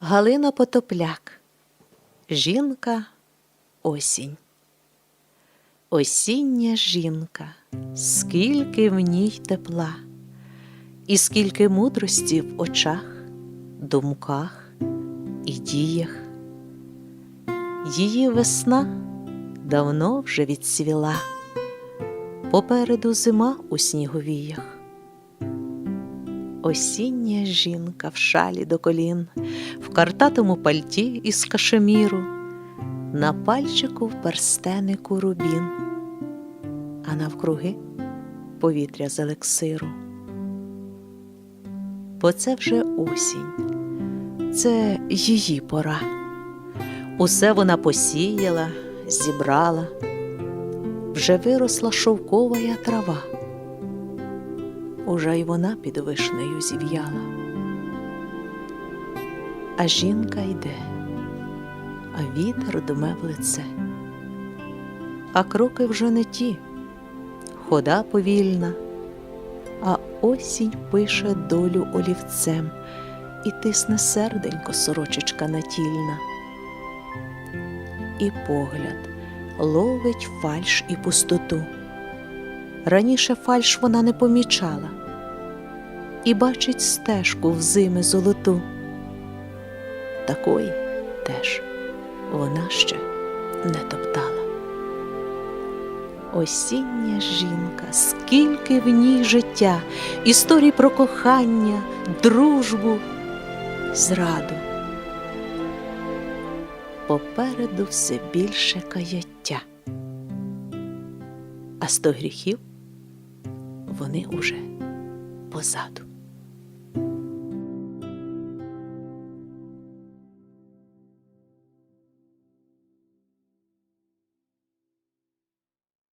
Галина Потопляк. Жінка осінь. Осіння жінка, скільки в ній тепла, і скільки мудрості в очах, думках і діях. Її весна давно вже відсвіла, попереду зима у сніговіях. Осіння жінка в шалі до колін, в картатому пальті із кашеміру, на пальчику в перстенику рубін, а навкруги повітря з елексиру. Бо це вже осінь, це її пора. Усе вона посіяла, зібрала, вже виросла шовкова трава уже й вона під вишнею зів'яла. А жінка йде, а вітер дме в лице, а кроки вже не ті, хода повільна, а осінь пише долю олівцем і тисне серденько сорочечка натільна. І погляд ловить фальш і пустоту. Раніше фальш вона не помічала і бачить стежку в зими золоту. Такої теж вона ще не топтала. Осіння жінка, скільки в ній життя, історій про кохання, дружбу, зраду. Попереду все більше каяття, а сто гріхів вони уже позаду.